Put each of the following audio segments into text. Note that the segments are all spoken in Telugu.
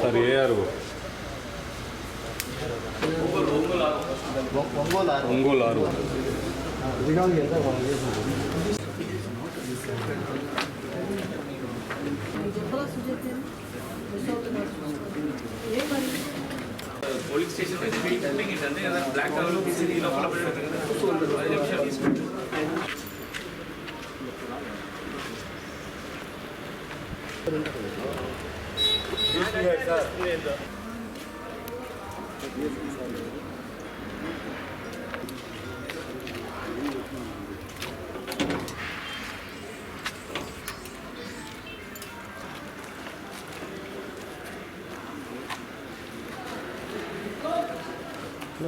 సార్ ఏఆర్ ఒంగోలు ఆరు. పోలీస్ స్టేషన్ బ్లాక్ కలర్ తీసి లోపల పెట్టడం కదా. నిమిషాలు తీసుకుంటారు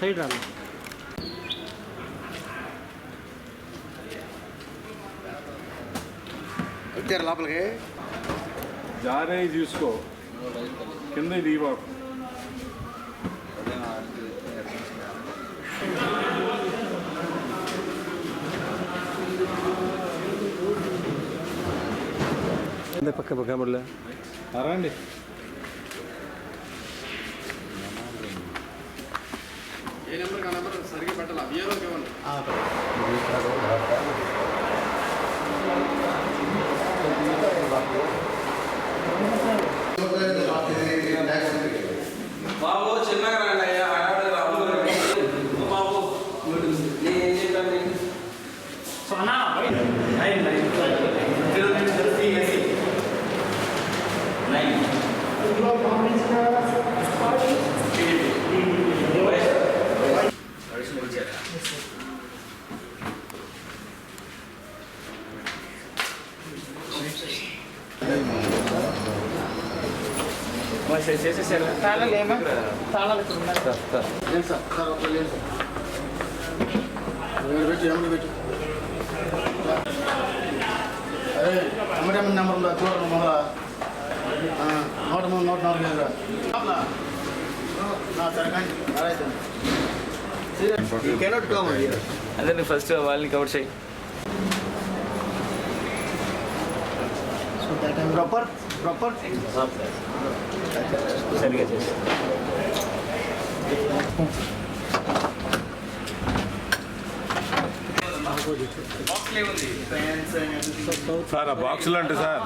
సైడ్ రాను వచ్చారు లోపలికి జారే చూసుకో కింద దిగిబాకు పక్క పక్క మళ్ళీ రండి ఏ నెంబర్కి ఆ నెంబర్ సరిగ్గా పెట్టాలి బియ్యంలోకి ఇవ్వండి బాబు చిన్నగా రండి అయ్యా ఆడ రాములు రండి బాబు నేను ఏం చెప్పాను చేసేసారు తాళాలు ఏమా? తాళాలు ఇక్కడ ఉన్నాయి లేదు సార్? సార్ ఒక లేదు సార్. ఏడు పెట్టు ఎనిమిది పెట్టు? అదే ఎమ్మటి ఎనిమిది నెంబర్ ఉందా? చూడండి మొదల నూట మూడు నూట నాలుగు ఐదు ఫస్ట్ వాళ్ళని కవర్ చేయి. ప్రాపర్ ప్రాపర్ సరిగా చేసి సార్ ఆ బాక్సులు అంటే సార్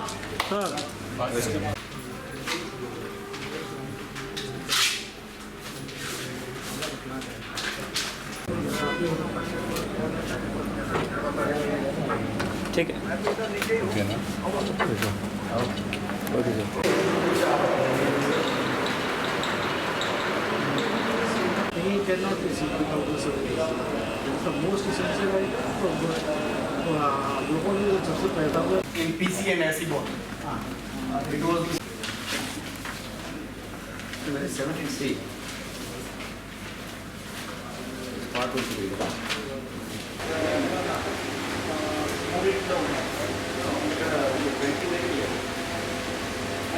ठीक है okay sir He cannot receive without the surface. It's the most essential item from the glucose में सबसे पहला हुआ इन पीसी एंड ऐसी बॉल इट वाज मैंने 73 पार्ट हो चुकी है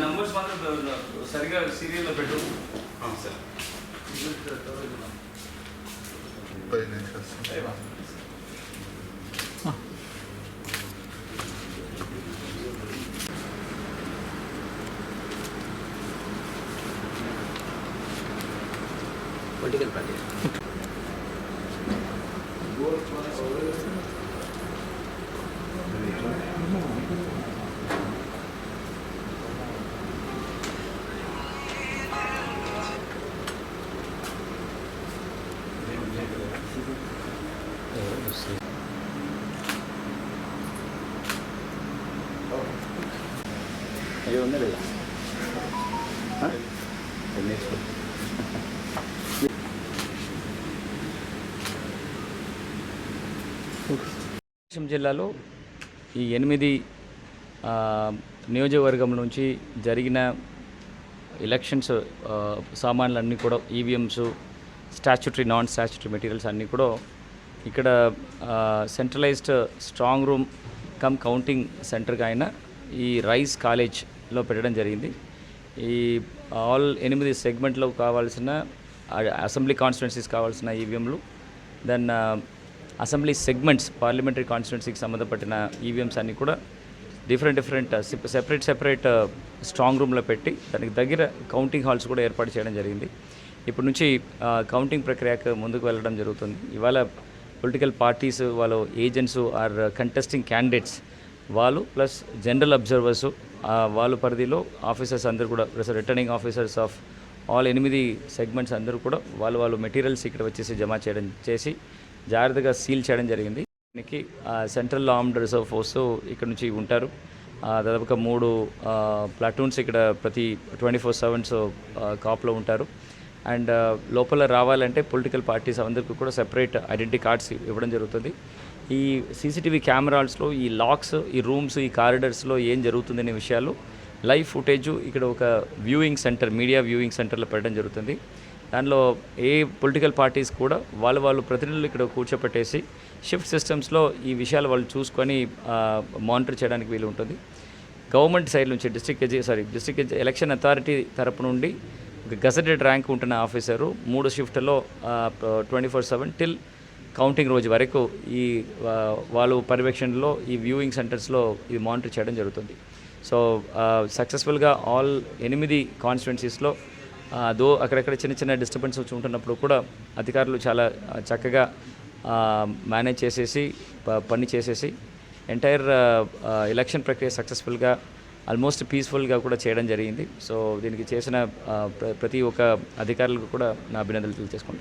నంబర్స్ మాత్రం సరిగా సీరియల్లో పెట్టు సార్ పొలిటికల్ పార్టీ అయ్యో ఉంది లేదా జిల్లాలో ఈ ఎనిమిది నియోజకవర్గం నుంచి జరిగిన ఎలక్షన్స్ సామాన్లు సామాన్లన్నీ కూడా EVMs statutory non statutory materials అన్నీ కూడా ఇక్కడ centralised strong room cum counting సెంటర్గా అయిన ఈ రైస్ కాలేజ్ లో పెట్టడం జరిగింది. ఈ ఆల్ ఎనిమిది సెగ్మెంట్లో కావాల్సిన అసెంబ్లీ కాన్స్టిట్యున్సీస్ కావాల్సిన ఈవీఎంలు దెన్ అసెంబ్లీ సెగ్మెంట్స్ పార్లమెంటరీ కాన్స్టిట్యున్సీకి సంబంధపడిన ఈవీఎంస్ అన్నీ కూడా different different separate separate strong రూమ్లో పెట్టి దానికి దగ్గర కౌంటింగ్ హాల్స్ కూడా ఏర్పాటు చేయడం జరిగింది. ఇప్పటి నుంచి కౌంటింగ్ ప్రక్రియకు ముందుకు వెళ్ళడం జరుగుతుంది. ఇవాళ పొలిటికల్ పార్టీస్ వాళ్ళు ఏజెంట్స్ ఆర్ కంటెస్టింగ్ క్యాండిడేట్స్ వాళ్ళు ప్లస్ జనరల్ అబ్జర్వర్సు వాళ్ళ పరిధిలో ఆఫీసర్స్ అందరూ కూడా రిటర్నింగ్ ఆఫీసర్స్ ఆఫ్ ఆల్ ఎనిమిది సెగ్మెంట్స్ అందరూ కూడా వాళ్ళు వాళ్ళు మెటీరియల్స్ ఇక్కడ వచ్చేసి జమ చేయడం చేసి జాగ్రత్తగా సీల్ చేయడం జరిగింది. దీనికి సెంట్రల్ ఆర్మ్డ్ రిజర్వ్ ఫోర్స్ ఇక్కడ నుంచి ఉంటారు. దాదాపుగా మూడు ప్లాటూన్స్ ఇక్కడ ప్రతి ట్వంటీ ఫోర్ సెవెన్స్ కాప్లో ఉంటారు. అండ్ లోపల రావాలంటే పొలిటికల్ పార్టీస్ అందరికీ కూడా సెపరేట్ ఐడెంటిటీ కార్డ్స్ ఇవ్వడం జరుగుతుంది. ఈ సీసీటీవీ కెమెరాస్లో ఈ లాక్స్ ఈ రూమ్స్ ఈ కారిడర్స్లో ఏం జరుగుతుందనే విషయాలు లైవ్ ఫుటేజ్ ఇక్కడ ఒక వ్యూయింగ్ సెంటర్ మీడియా వ్యూయింగ్ సెంటర్లో పెట్టడం జరుగుతుంది. దానిలో ఏ పొలిటికల్ పార్టీస్ కూడా వాళ్ళు వాళ్ళు ప్రతినిధులు ఇక్కడ కూర్చోపెట్టేసి షిఫ్ట్ సిస్టమ్స్లో ఈ విషయాలు వాళ్ళు చూసుకొని మానిటర్ చేయడానికి వీలు ఉంటుంది. గవర్నమెంట్ సైడ్ నుంచి డిస్ట్రిక్ట్ ఎజి సారీ డిస్ట్రిక్ట్ ఎలక్షన్ అథారిటీ తరపు నుండి గజటెడ్ గజెటెడ్ ర్యాంక్ ఉంటున్న ఆఫీసరు మూడు షిఫ్ట్లో twenty four seven till counting రోజు వరకు ఈ వాళ్ళు పర్యవేక్షణలో ఈ వ్యూయింగ్ సెంటర్స్లో ఇది మానిటర్ చేయడం జరుగుతుంది. సో సక్సెస్ఫుల్గా ఆల్ ఎనిమిది కాన్స్టిట్యున్సీస్లో దో అక్కడక్కడ చిన్న చిన్న డిస్టర్బెన్స్ వచ్చి ఉంటున్నప్పుడు కూడా అధికారులు చాలా చక్కగా మేనేజ్ చేసేసి ప- పని చేసేసి ఎంటైర్ ఎలక్షన్ ప్రక్రియ సక్సెస్ఫుల్గా ఆల్మోస్ట్ పీస్ఫుల్గా కూడా చేయడం జరిగింది. సో దీనికి చేసిన ప్ర- ప్రతి ఒక్క అధికారులకు కూడా నా అభినందనలు తెలియజేసుకుంటాను